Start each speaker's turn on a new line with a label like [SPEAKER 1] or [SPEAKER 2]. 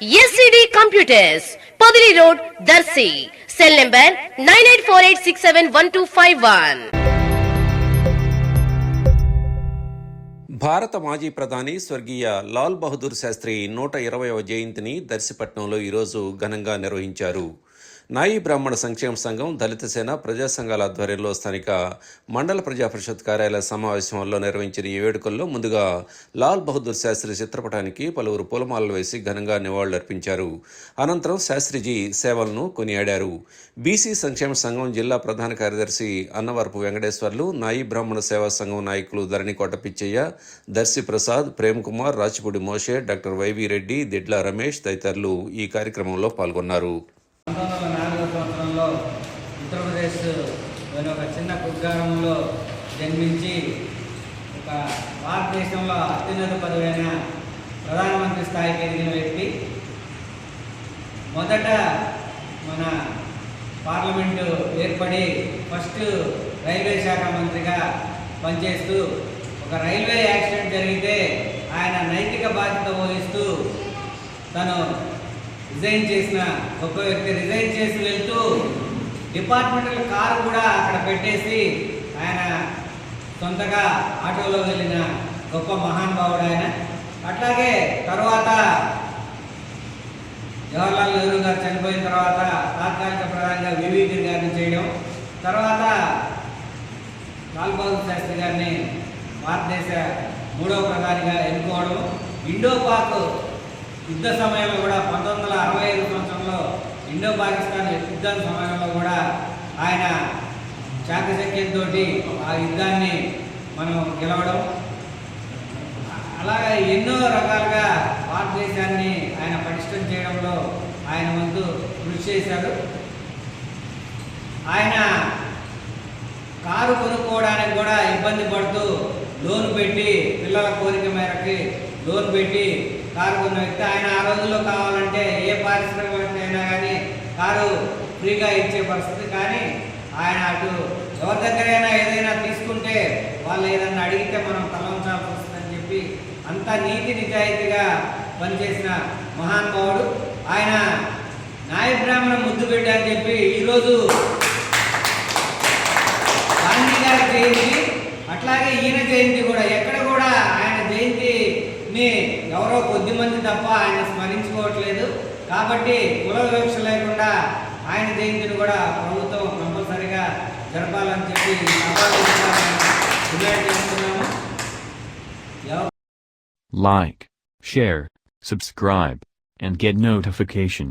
[SPEAKER 1] SCD computers Podili road Darsi cell number nine eight four eight six seven one two five one
[SPEAKER 2] భారత మాజీ ప్రధాని స్వర్గీయ లాల్ బహదూర్ శాస్త్రి నూట ఇరవైవ జయంతిని దర్శిపట్నంలో ఈరోజు ఘనంగా నిర్వహించారు. నాయి బ్రాహ్మణ సంక్షేమ సంఘం దళిత సేన ప్రజా సంఘాల ఆధ్వర్యంలో స్థానిక మండల ప్రజా పరిషత్ కార్యాలయ సమావేశంలో నిర్వహించిన ఈ వేడుకల్లో ముందుగా లాల్ బహదూర్ శాస్త్రి చిత్రపటానికి పలువురు పూలమాలలు వేసి ఘనంగా నివాళులర్పించారు. అనంతరం శాస్త్రిజీ సేవలను కొనియాడారు. బీసీ సంక్షేమ సంఘం జిల్లా ప్రధాన కార్యదర్శి అన్నవరపు వెంకటేశ్వర్లు నాయి బ్రాహ్మణ సేవా సంఘం నాయకులు Dharanikota Pichaiah Darsi Prasad Prem Kumar Rachipudi Moshe doctor Y V Reddy Didla Ramesh తదితరులు ఈ కార్యక్రమంలో పాల్గొన్నారు
[SPEAKER 3] పంతొమ్మిది వందల నాలుగో సంవత్సరంలో ఉత్తరప్రదేశ్లోని ఒక చిన్న కుగ్రామంలో జన్మించి ఒక భారతదేశంలో అత్యున్నత పదవైన ప్రధానమంత్రి స్థాయికి ఎదిగిన వ్యక్తి. మొదట మన పార్లమెంటు ఏర్పడి ఫస్ట్ రైల్వే శాఖ మంత్రిగా పనిచేస్తూ ఒక రైల్వే యాక్సిడెంట్ జరిగితే ఆయన నైతిక బాధ్యత వహిస్తూ తను రిజైన్ చేసిన గొప్ప వ్యక్తి రిజైన్ చేసి వెళ్తూ డిపార్ట్మెంటల్ కారు కూడా అక్కడ పెట్టేసి ఆయన సొంతగా ఆటోలో వెళ్ళిన గొప్ప మహానుభావుడు ఆయన. అట్లాగే తర్వాత జవహర్లాల్ నెహ్రూ గారు చనిపోయిన తర్వాత తాత్కాలిక ప్రధానిగా వివిధి గారిని చేయడం. తర్వాత లాల్ బహదూర్ శాస్త్రి గారిని భారతదేశ మూడవ ప్రధానిగా ఎన్నుకోవడం. ఇండో పాక్ యుద్ధ సమయంలో కూడా పంతొమ్మిది వందల అరవై ఐదు సంవత్సరంలో ఇండో పాకిస్తాన్ యుద్ధం సమయంలో కూడా ఆయన చాకచక్యంతో ఆ యుద్ధాన్ని మనం గెలవడం. అలాగే ఎన్నో రకాలుగా భారతదేశాన్ని ఆయన పటిష్టం చేయడంలో ఆయన వంతు కృషి చేశారు ఆయన కారు కొనుక్కోవడానికి కూడా ఇబ్బంది పడుతూ లోన్ పెట్టి పిల్లల కోరిక మేరకి లోన్ పెట్టి కారు కొన్న వ్యక్తి. ఆయన ఆ రోజుల్లో కావాలంటే ఏ పారిశ్రామిక కారు ఫ్రీగా ఇచ్చే పరిస్థితి. కానీ ఆయన అటు ఎవరి దగ్గరైనా ఏదైనా తీసుకుంటే వాళ్ళు ఏదైనా అడిగితే మనం తలంచాల్సి వస్తుందని చెప్పి అంత నీతి నిజాయితీగా పనిచేసిన మహానుభావుడు ఆయన నాయ బ్రాహ్మణ ముద్దు బిడ్డ అని చెప్పి ఈరోజు గాంధీ గారి జయంతి అట్లాగే ఈయన జయంతి కూడా. ఎక్కడ కూడా ఆయన జయంతిని ఎవరో కొద్ది మంది తప్ప ఆయన స్మరించుకోవట్లేదు. కాబట్టి కుల వివక్ష లేకుండా ఆయన జయంతిని కూడా ప్రభుత్వం కంపల్సరిగా జరపాలని చెప్పి ఈ సభావేదికగా మేము డిమాండ్ చేస్తున్నాము ఎవ-
[SPEAKER 4] Like, share, subscribe, and get notification.